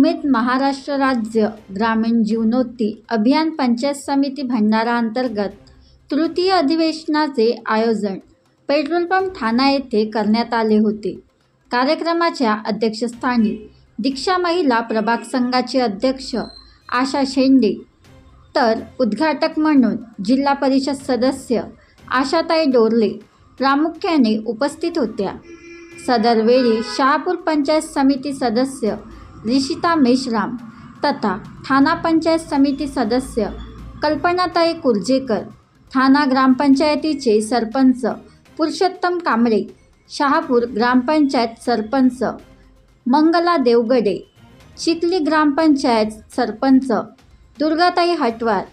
उमेद महाराष्ट्र राज्य ग्रामीण जीवनोत्ती अभियान पंचायत समिती भंडारा अंतर्गत तृतीय अधिवेशनाचे आयोजन पेट्रोल पंप ठाणा येथे करण्यात आले होते. कार्यक्रमाच्या अध्यक्षस्थानी दीक्षा महिला प्रभाग संघाचे अध्यक्ष आशा शेंडे तर उद्घाटक म्हणून जिल्हा परिषद सदस्य आशाताई डोरले प्रामुख्याने उपस्थित होत्या. सदरवेळी शहापूर पंचायत समिती सदस्य रिशिता मेश्राम तथा ठाणा पंचायत समिती सदस्य कल्पनाताई कुर्जेकर ठाणा ग्रामपंचायतीचे सरपंच पुरुषोत्तम कांबळे शहापूर ग्रामपंचायत सरपंच मंगला देवगडे चिखली ग्रामपंचायत सरपंच दुर्गाताई हटवार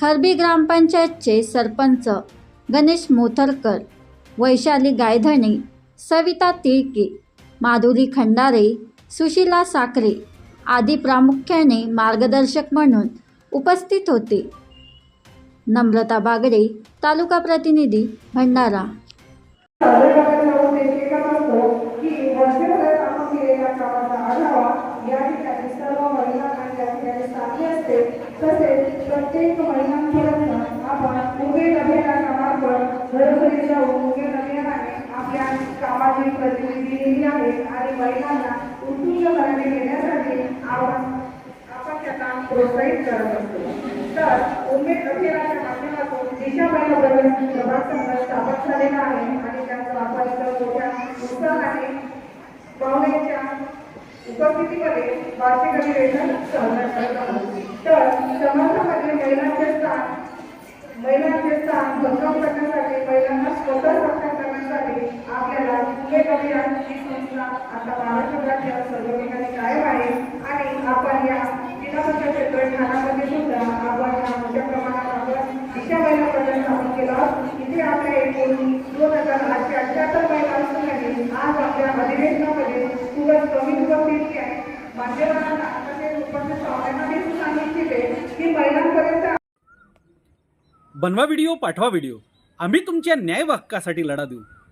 खरबी ग्रामपंचायतचे सरपंच गणेश मोथरकर वैशाली गायधणे सविता तिळके माधुरी खंडारे सुशीला साखरे आदी प्रामुख्याने मार्गदर्शक म्हणून उपस्थित होते. नम्रता बागडे तालुका प्रतिनिधी भंडारा. प्रत्येक महिला एकच असतो की वर्षभरात आपण केलेल्या कामाचा आढावा या ठिकाणी सर्व महिलांना या ठिकाणी स्थानी असते तसेच प्रत्येक महिलांपर्यंत आपण उमेद आपल्या सामाजिक प्रतिनिधी दिली आहे आणि महिलांना उत्कृष्ट घेण्यासाठी आपण आपण त्यांना प्रोत्साहित करत असतो. तर उमेद अभियानाच्या माध्यमातून दिशा महिला प्रभाग संघ स्थापन झालेला आहे आणि त्यांचा आपण इथं मोठ्या उत्साहाने पाहुण्यांच्या उपस्थितीमध्ये वार्षिक अधिवेशन साजरा करत आहोत. तर समाजामध्ये महिलांचे स्थान महिलांचे स्थान भक्कम करण्यासाठी महिलांना स्वतः सक्षम करण्यासाठी आपल्याला उमेद ही संस्था आता महाराष्ट्र सर्व ठिकाणी कायम आहे आणि आपण या जिल्हा परिषद क्षेत्र ठाण्यामध्ये सुद्धा आपण या मोठ्या प्रमाणात आपण दिशा महिला प्रकल्प स्थापन केला इथे आपल्या एकूण दोन हजार आठशे अठ्याहत्तर महिला असूनही आज आपल्या अधिवेशनामध्ये खूपच कमी उपस्थिती आहे मान्यवरांना तसेच उपस्थित पाहुण्यांना देखील सांगितले की महिलांपर्यंत बनवा व्हिडिओ पाठवा व्हिडिओ आम्ही तुमच्या न्याय व हक्कासाठी लढा देऊ.